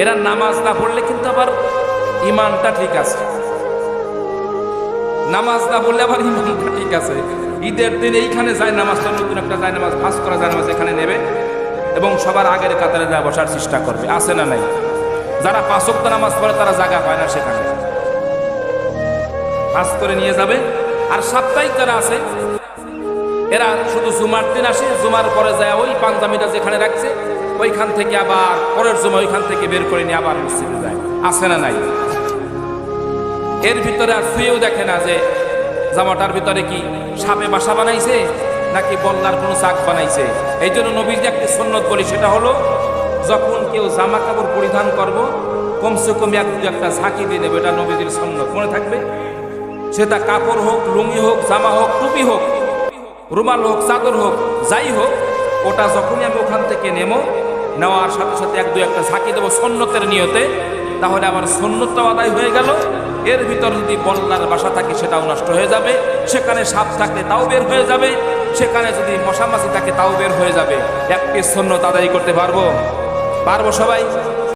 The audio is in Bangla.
এরা নামাজ না পড়লে কিন্তু আবার ইমানটা ঠিক আছে। নামাজ না পড়লে আবার ইমানটা ঠিক আছে। ঈদের দিন এইখানে যায় নামাজটা নতুন একটা যায় নামাজ ফাঁস করা যায় নামাজ এখানে নেবে এবং সবার আগের কাতারে যা বসার চেষ্টা করবে। আছে না নাই? যারা পাঁচক্ত নামাজ পড়ে তারা জায়গা পায় না সেখানে। পাস করে নিয়ে যাবে। আর সাপ্তাহিক যারা আছে শুধু জুমার দিন আসে, জুমার পরে যায় ওই পাঞ্জামিটা যেখানে রাখছে, ওইখান থেকে আবার, পরের জমা ওইখান থেকে বের করে নিয়ে আবার মসজিদে যায়। আছে না নাই? এর ভিতরে আর শুয়েও দেখে না যে জামাটার ভিতরে কি সাপে বাসা বানাইছে, নাকি বল্লার কোনো চাক বানাইছে? এই জন্য নবীর যে একটি সন্ন্যত বলি, সেটা হলো, যখন কেউ জামা কাপড় পরিধান করব, কমসে কম এক দু একটা ঝাঁকি দিয়ে নেবে, এটা নবীদের সন্ন্যত মনে থাকবে? সেটা কাপড় হোক, লুঙ্গি হোক, জামা হোক, টুপি হোক রুমাল হোক, চাদর হোক, যাই হোক, ওটা যখনই আমি ওখান থেকে নেমো, নেওয়ার সাথে সাথে এক দু একটা ঝাঁকি দেবো সন্ন্যতের নিয়তে, তাহলে আমার সন্ন্যতটাও আদায় হয়ে গেল। এর ভিতর যদি বল্লার বাসা থাকে, সেটাও নষ্ট হয়ে যাবে। সেখানে সাপ থাকলে তাও বের হয়ে যাবে। সেখানে যদি মশামাছি থাকে, তাও বের হয়ে যাবে। একটি সন্ন্যত আদায় করতে পারব? পারব সবাই?